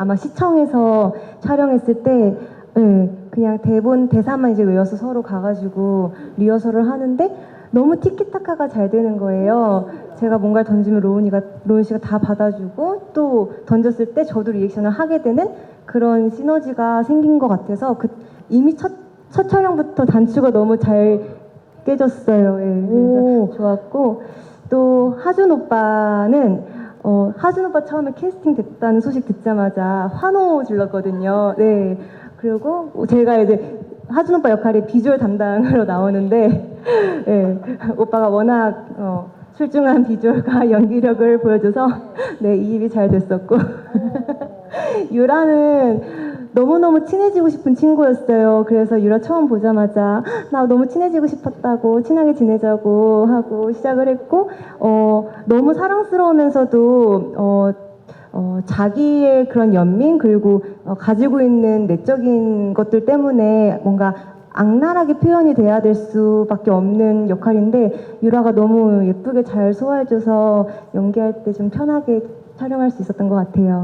아마 시청에서 촬영했을 때 예, 그냥 대본 대사만 이제 외워서 서로 가가지고 리허설을 하는데 너무 티키타카가 잘 되는 거예요. 제가 뭔가를 던지면 로운이가 로운 씨가 다 받아주고 또 던졌을 때 저도 리액션을 하게 되는 그런 시너지가 생긴 것 같아서 그 이미 첫, 첫 촬영부터 단추가 너무 잘 깨졌어요. 예, 그래서 좋았고 또 하준 오빠는 어, 하준 오빠 처음에 캐스팅 됐다는 소식 듣자마자 환호 질렀거든요. 네. 그리고 제가 이제 하준 오빠 역할이 비주얼 담당으로 나오는데 예, 오빠가 워낙 어, 출중한 비주얼과 연기력을 보여줘서 네 이입이 잘 됐었고 유라는 너무너무 친해지고 싶은 친구였어요. 그래서 유라 처음 보자마자 나 너무 친해지고 싶었다고 친하게 지내자고 하고 시작을 했고 어, 너무 사랑스러우면서도 어, 어, 자기의 그런 연민 그리고 어, 가지고 있는 내적인 것들 때문에 뭔가 악랄하게 표현이 돼야 될 수밖에 없는 역할인데 유라가 너무 예쁘게 잘 소화해줘서 연기할 때 좀 편하게 촬영할 수 있었던 것 같아요.